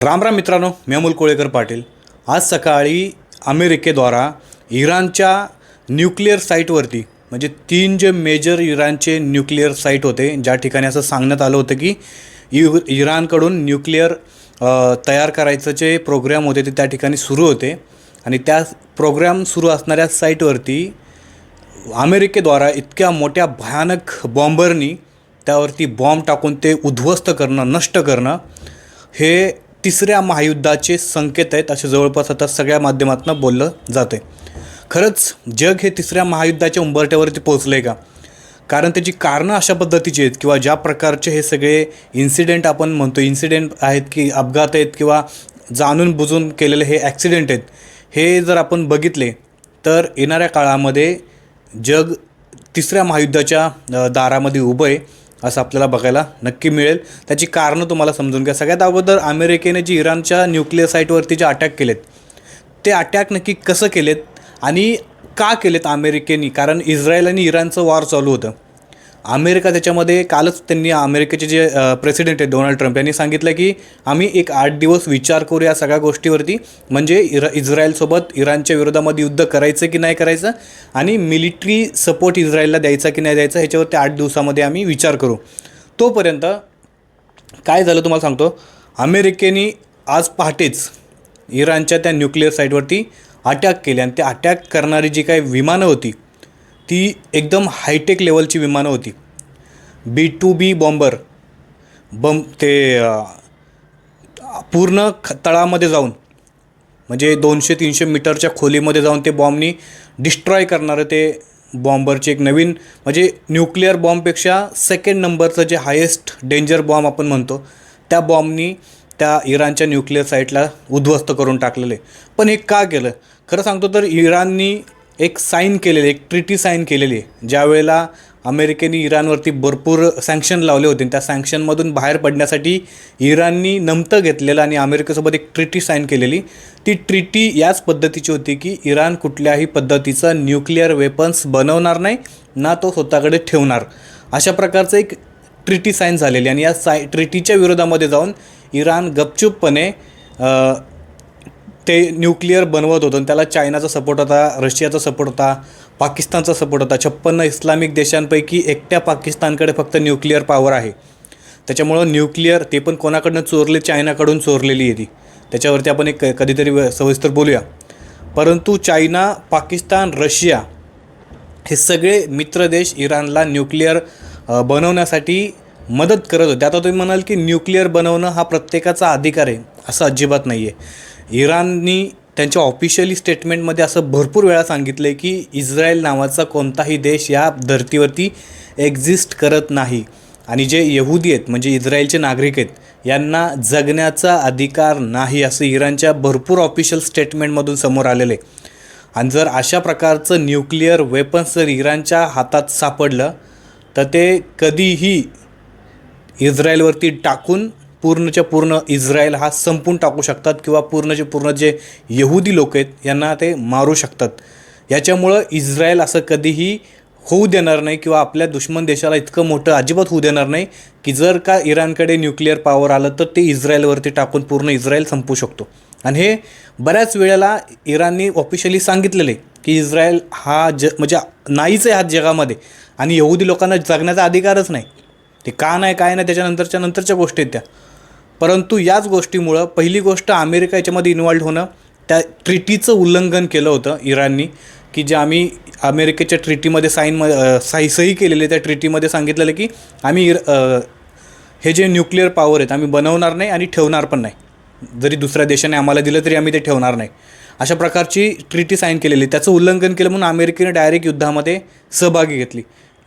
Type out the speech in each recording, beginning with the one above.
राम राम मित्रांनो मी अमोल कोळेकर पाटील. आज सकाळी अमेरिकेद्वारा इराणच्या न्यूक्लिअर साईटवरती म्हणजे तीन जे मेजर इराणचे न्यूक्लिअर साईट होते ज्या ठिकाणी असं सांगण्यात आलं होतं की यु इराणकडून न्यूक्लिअर तयार करायचं जे प्रोग्रॅम होते ते त्या ठिकाणी सुरू होते. आणि त्या प्रोग्रॅम सुरू असणाऱ्या साईटवरती अमेरिकेद्वारा इतक्या मोठ्या भयानक बॉम्बरनी त्यावरती बॉम्ब टाकून ते उद्ध्वस्त करणं नष्ट करणं हे तिसऱ्या महायुद्धाचे संकेत आहेत असे जवळपास आता सगळ्या माध्यमातून बोललं जातं आहे खरंच जग हे तिसऱ्या महायुद्धाच्या उंबरट्यावरती पोहोचलं आहे का? कारण त्याची कारणं अशा पद्धतीची आहेत किंवा ज्या प्रकारचे हे सगळे इन्सिडेंट आपण म्हणतो इन्सिडेंट आहेत की अपघात आहेत किंवा जाणून बुजून केलेले हे ॲक्सिडेंट आहेत हे जर आपण बघितले तर येणाऱ्या काळामध्ये जग तिसऱ्या महायुद्धाच्या दारामध्ये उभं आहे. असं आपल्याला बघायला नक्की मिळेल. त्याची कारणं तुम्हाला समजून घ्या. सगळ्यात अगोदर अमेरिकेने जी इराणच्या न्यूक्लिअर साईटवरती जे अटॅक केलेत ते अटॅक नक्की कसं केलेत आणि का केलेत अमेरिकेने? कारण इस्रायल आणि इराणचं वॉर चालू होतं. अमेरिका त्याच्यामध्ये कालच त्यांनी अमेरिकेचे जे प्रेसिडेंट आहेत डोनाल्ड ट्रम्प यांनी सांगितलं की आम्ही एक आठ दिवस विचार करू या सगळ्या गोष्टीवरती. म्हणजे इरा इस्रायलसोबत इराणच्या विरोधामध्ये युद्ध करायचं की नाही करायचं? आणि मिलिटरी सपोर्ट इस्रायलला द्यायचा की नाही द्यायचा ह्याच्यावरती आठ दिवसामध्ये आम्ही विचार करू. तोपर्यंत काय झालं तुम्हाला सांगतो? अमेरिकेने आज पहाटेच इराणच्या त्या न्यूक्लिअर साईटवरती अटॅक केले आणि ते अटॅक करणारी जी काही विमानं होती ती एकदम हायटेक लेवलची विमानं होती. बी टू बी बॉम्बर बम ते पूर्ण ख तळामध्ये जाऊन म्हणजे दोनशे तीनशे मीटरच्या खोलीमध्ये जाऊन ते बॉम्बनी डिस्ट्रॉय करणारं ते बॉम्बरचे एक नवीन म्हणजे न्यूक्लिअर बॉम्बपेक्षा सेकंड नंबरचं जे हायेस्ट डेंजर बॉम्ब आपण म्हणतो त्या बॉम्बनी त्या इराणच्या न्यूक्लिअर साईटला उद्ध्वस्त करून टाकलेले पण हे का केलं? खरं सांगतो तर इराणनी एक साईन केलेली एक ट्रिटी साईन केलेली ज्यावेळेला ज्या वेळेला अमेरिकेने इराणवरती भरपूर सँक्शन लावले होते. आणि त्या सँक्शनमधून बाहेर पडण्यासाठी इराणनी नमतं घेतलेलं आणि अमेरिकेसोबत एक ट्रिटी साईन केलेली. ती ट्रिटी याच पद्धतीची होती की इराण कुठल्याही पद्धतीचं न्यूक्लिअर वेपन्स बनवणार नाही ना तो स्वतःकडे ठेवणार. अशा प्रकारचं एक ट्रिटी साईन झालेली आणि या साय ट्रिटीच्या विरोधामध्ये जाऊन इराण गपचूपपणे ते न्यूक्लिअर बनवत होतं. आणि त्याला चायनाचा सपोर्ट होता रशियाचा सपोर्ट होता पाकिस्तानचा सपोर्ट होता. छप्पन्न इस्लामिक देशांपैकी एकट्या पाकिस्तानकडे फक्त न्यूक्लिअर पॉवर आहे. त्याच्यामुळं न्यूक्लिअर ते पण कोणाकडनं चोरले? चायनाकडून चोरलेली आहे ती. त्याच्यावरती आपण एक कधीतरी व- सविस्तर बोलूया. परंतु चायना पाकिस्तान रशिया हे सगळे मित्र देश इराणला न्यूक्लिअर बनवण्यासाठी मदत करत होते. आता तुम्ही म्हणाल की न्यूक्लिअर बनवणं हा प्रत्येकाचा अधिकार आहे असं अजिबात नाही आहे इराणनी त्यांच्या ऑफिशियली स्टेटमेंटमध्ये असं भरपूर वेळा सांगितलं आहे की इस्रायल नावाचा कोणताही देश या धर्तीवरती एक्झिस्ट करत नाही. आणि जे यहुदी आहेत म्हणजे इस्रायलचे नागरिक आहेत यांना जगण्याचा अधिकार नाही असं इराणच्या भरपूर ऑफिशियल स्टेटमेंटमधून समोर आलेलं आहे. आणि जर अशा प्रकारचं न्यूक्लिअर वेपन्स जर इराणच्या हातात सापडलं तर ते कधीही इस्रायलवरती टाकून पूर्णच्या पूर्ण इस्रायल हा संपून टाकू शकतात किंवा पूर्णचे पूर्ण जे यहुदी लोक आहेत यांना ते मारू शकतात. याच्यामुळं इस्रायल असं कधीही होऊ देणार नाही किंवा आपल्या दुश्मन देशाला इतकं मोठं अजिबात होऊ देणार नाही की जर का इराणकडे न्यूक्लिअर पॉवर आलं तर ते इस्रायलवरती टाकून पूर्ण इस्रायल संपू शकतो. आणि हे बऱ्याच वेळेला इराणनी ऑफिशियली सांगितलेलं आहे की इस्रायल हा ज म्हणजे नाहीच आहे हा जगामध्ये आणि यहुदी लोकांना जगण्याचा अधिकारच नाही. ते का नाही काय नाही त्याच्यानंतरच्या नंतरच्या गोष्टी आहेत त्या. परंतु याच गोष्टीमुळं पहिली गोष्ट अमेरिका याच्यामध्ये इन्व्हॉल्ड होणं त्या ट्रिटीचं उल्लंघन केलं होतं इराणनी की जे आम्ही अमेरिकेच्या ट्रिटीमध्ये साईन साई सही केलेली त्या ट्रिटीमध्ये सांगितलेलं की आम्ही इर हे जे न्यूक्लिअर पॉवर आहेत आम्ही बनवणार नाही आणि ठेवणार पण नाही. जरी दुसऱ्या देशाने आम्हाला दिलं तरी आम्ही ते ठेवणार नाही. अशा प्रकारची ट्रिटी साईन केलेली त्याचं उल्लंघन केलं म्हणून अमेरिकेने डायरेक्ट युद्धामध्ये सहभागी घेतली.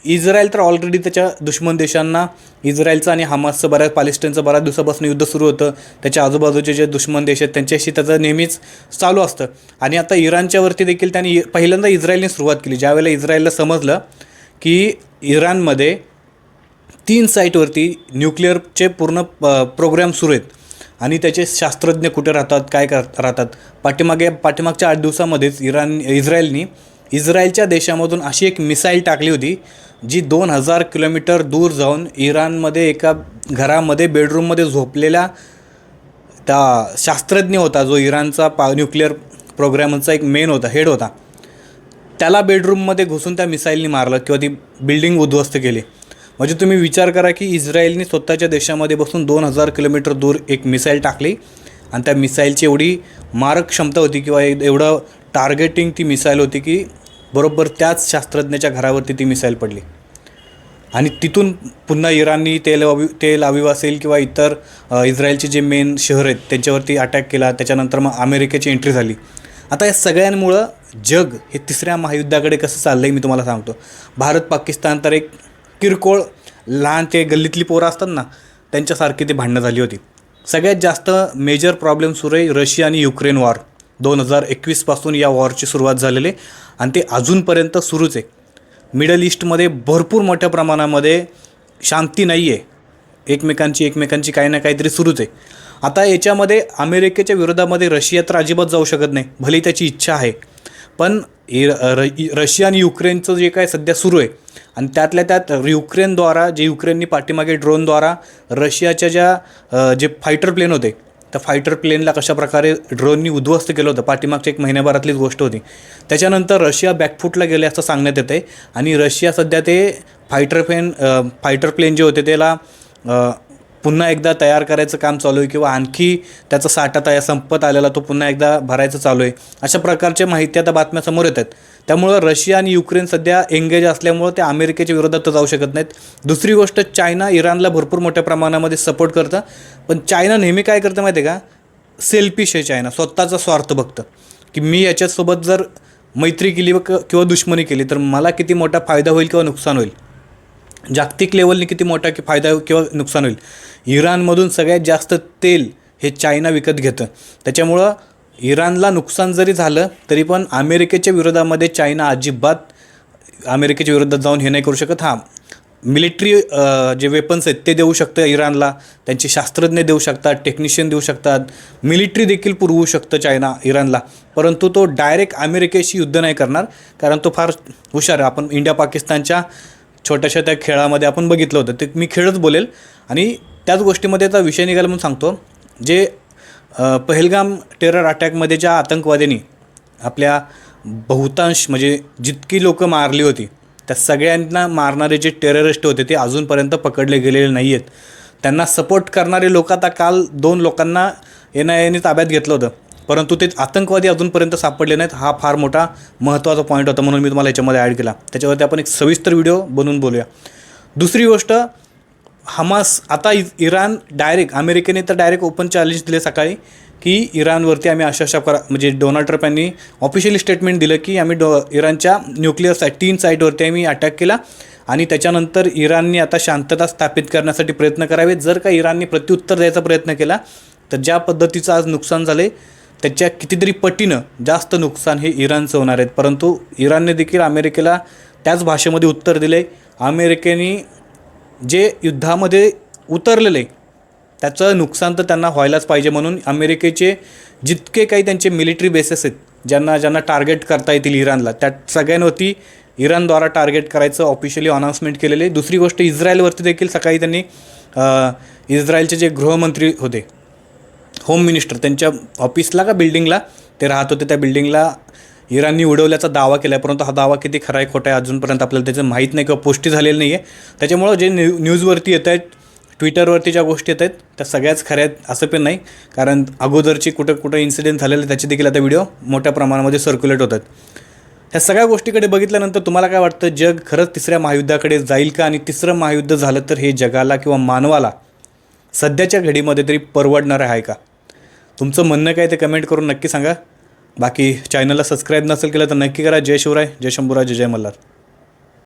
इस्रायल तर ऑलरेडी त्याच्या दुश्मन देशांना इस्रायलचं आणि हमासचं बऱ्याच पॅलेस्टाईनचं बऱ्याच दिवसापासून युद्ध सुरू होतं. त्याच्या आजूबाजूचे जे दुश्मन देश आहेत त्यांच्याशी त्याचं नेहमीच चालू असतं. आणि आता इराणच्यावरती देखील त्यांनी पहिल्यांदा इस्रायलने सुरुवात केली. ज्यावेळेला इस्रायलला समजलं की इराणमध्ये तीन साईटवरती न्यूक्लिअरचे पूर्ण प्रोग्रॅम सुरू आहेत. आणि त्याचे शास्त्रज्ञ कुठे राहतात काय कर राहतात? पाठीमागे पाठीमागच्या आठ दिवसामध्येच इराण इस्रायलनी इस्रायलच्या देशामधून अशी एक मिसाईल टाकली होती जी दोन हजार किलोमीटर दूर जाऊन इराणमध्ये एका घरामध्ये बेडरूममध्ये झोपलेल्या त्या शास्त्रज्ञ होता जो इराणचा पा न्यूक्लिअर प्रोग्रॅमचा एक मेन होता हेड होता. त्याला बेडरूममध्ये घुसून त्या मिसाईलनी मारलं किंवा ती बिल्डिंग उद्ध्वस्त केली. म्हणजे तुम्ही विचार करा की इस्रायलने स्वतःच्या देशामध्ये बसून दोन हजार किलोमीटर दूर एक मिसाईल टाकली आणि त्या मिसाईलची एवढी मारक क्षमता होती किंवा एवढं टार्गेटिंग ती मिसाईल होती की बरोबर त्याच शास्त्रज्ञाच्या घरावरती ती मिसाईल पडली. आणि तिथून पुन्हा इराणनी तेल अवि तेल अविव असेल किंवा इतर इस्रायलचे जे मेन शहर आहेत त्यांच्यावरती अटॅक केला त्याच्यानंतर मग अमेरिकेची एंट्री झाली. आता या सगळ्यांमुळं जग हे तिसऱ्या महायुद्धाकडे कसं चाललं आहे मी तुम्हाला सांगतो. भारत पाकिस्तान तर एक किरकोळ लहान ते गल्लीतली पोरं असतात ना त्यांच्यासारखी ती भांडणं झाली होती. सगळ्यात जास्त मेजर प्रॉब्लेम सुरू आहे रशिया आणि युक्रेन वॉर दोन हजार एकवीसपासून या वॉरची सुरुवात झालेली आहे. आणि ते अजूनपर्यंत सुरूच आहे. मिडल ईस्टमध्ये भरपूर मोठ्या प्रमाणामध्ये शांती नाही आहे. एकमेकांची एकमेकांची काही ना काहीतरी सुरूच आहे. आता याच्यामध्ये अमेरिकेच्या विरोधामध्ये रशिया तर अजिबात जाऊ शकत नाही. भले त्याची इच्छा आहे. पण र- रशिया आणि युक्रेनचं जे काय सध्या सुरू आहे आणि त्यातल्या त्यात युक्रेनद्वारा जे युक्रेननी पाठीमागे ड्रोनद्वारा रशियाच्या ज्या जे फायटर प्लेन होते त्या फायटर प्लेनला कशाप्रकारे ड्रोननी उद्ध्वस्त केलं होतं? पाठीमागच्या एक महिन्याभरातलीच गोष्ट होती. त्याच्यानंतर रशिया बॅकफुटला गेले असं सांगण्यात येतं आहे आणि रशिया सध्या ते फायटर प्लेन फायटर प्लेन जे होते त्याला पुन्हा एकदा तयार करायचं काम चालू आहे किंवा आणखी त्याचा साठा तयार संपत आलेला तो पुन्हा एकदा भरायचं चालू आहे. अशा प्रकारच्या माहिती आता बातम्या समोर येत आहेत. त्यामुळं रशिया आणि युक्रेन सध्या एंगेज असल्यामुळं ते अमेरिकेच्या विरोधात तर जाऊ शकत नाहीत. दुसरी गोष्ट चायना इराणला भरपूर मोठ्या प्रमाणामध्ये सपोर्ट करतं. पण चायना नेहमी काय करतं माहिती आहे का? सेल्फिश आहे चायना. स्वतःचा स्वार्थ बघतं. की मी याच्यासोबत जर मैत्री केली व क- किंवा दुश्मनी केली तर मला किती मोठा फायदा होईल किंवा नुकसान होईल? जागतिक लेवलने किती मोठा की फायदा किंवा नुकसान होईल? इराणमधून सगळ्यात जास्त तेल हे चायना विकत घेतं. त्याच्यामुळं इराणला नुकसान जरी झालं तरी पण अमेरिकेच्या विरोधामध्ये चायना अजिबात अमेरिकेच्या विरोधात जाऊन हे नाही करू शकत. हां मिलिटरी जे वेपन्स आहेत ते देऊ शकतं इराणला. त्यांचे शास्त्रज्ञ देऊ शकतात टेक्निशियन देऊ शकतात. मिलिटरी देखील पुरवू शकतं चायना इराणला. परंतु तो डायरेक्ट अमेरिकेशी युद्ध नाही करणार कारण तो फार हुशार आहे. आपण इंडिया पाकिस्तानच्या छोट्याशा त्या खेळामध्ये आपण बघितलं होतं. ते मी खेळच बोलेल. आणि त्याच गोष्टीमध्ये आता विषय निघाला म्हणून सांगतो जे पहलगाम टेरर अटॅकमध्ये ज्या आतंकवाद्यांनी आपल्या बहुतांश म्हणजे जितकी लोकं मारली होती त्या सगळ्यांना मारणारे जे टेररिस्ट होते ते अजूनपर्यंत पकडले गेलेले नाही आहेत त्यांना सपोर्ट करणारे लोक आता काल दोन लोकांना एन आय एने ताब्यात घेतलं होतं. परंतु ते आतंकवादी अजूनपर्यंत सापडले नाहीत. हा फार मोठा महत्त्वाचा पॉईंट होता म्हणून मी तुम्हाला याच्यामध्ये ॲड केला. त्याच्यावरती आपण एक सविस्तर व्हिडिओ बनवून बोलूया. दुसरी गोष्ट हमास आता इ इराण डायरेक्ट अमेरिकेने तर डायरेक्ट ओपन चॅलेंज दिले सकाळी की इराणवरती आम्ही अशा अशा करा म्हणजे डोनाल्ड ट्रम्प यांनी ऑफिशियली स्टेटमेंट दिलं की आम्ही डो इराणच्या न्यूक्लिअर साईट तीन साईटवरती आम्ही अटॅक केला आणि त्याच्यानंतर इराणने आता शांतता स्थापित करण्यासाठी प्रयत्न करावेत. जर का इराणने प्रत्युत्तर द्यायचा प्रयत्न केला तर ज्या पद्धतीचं आज नुकसान झाले त्याच्या कितीतरी पटीनं जास्त नुकसान हे इराणचं होणार आहेत परंतु इराणने देखील अमेरिकेला त्याच भाषेमध्ये उत्तर दिले अमेरिकेने जे युद्धामध्ये उतरलेले त्याचं नुकसान तर त्यांना व्हायलाच पाहिजे म्हणून अमेरिकेचे जितके काही त्यांचे मिलिटरी बेसेस आहेत ज्यांना ज्यांना टार्गेट करता येतील इराणला त्या सगळ्यांवरती इराणद्वारा टार्गेट करायचं ऑफिशियली अनाऊन्समेंट केलेले. दुसरी गोष्ट इस्रायलवरती देखील सकाळी त्यांनी इस्रायलचे जे गृहमंत्री होते होम मिनिस्टर त्यांच्या ऑफिसला का बिल्डिंगला ते राहत होते त्या बिल्डिंगला इराणनी उडवल्याचा दावा केला आहे परंतु हा दावा किती खरा आहे खोटा आहे अजूनपर्यंत आपल्याला त्याचं माहीत नाही किंवा पुष्टी झालेली नाही आहे त्याच्यामुळं जे न्यू न्यूजवरती येत आहेत ट्विटरवरती ज्या गोष्टी येत आहेत त्या सगळ्याच खऱ्या आहेत असं पण नाही. कारण अगोदरची कुठं कुठं इन्सिडेंट झालेले त्याचे देखील आता व्हिडिओ मोठ्या प्रमाणामध्ये सर्क्युलेट होतात ह्या सगळ्या गोष्टीकडे बघितल्यानंतर तुम्हाला काय वाटतं जग खरंच तिसऱ्या महायुद्धाकडे जाईल का? आणि तिसरं महायुद्ध झालं तर हे जगाला किंवा मानवाला सध्याच्या घडीमध्ये तरी परवडणारं आहे का? तुमचं म्हणणं काय ते कमेंट करून नक्की सांगा. बाकी चॅनलला सबस्क्राईब नसेल केलं तर नक्की करा. जय शिवराय जय शंभूराज जय जय मल्हार.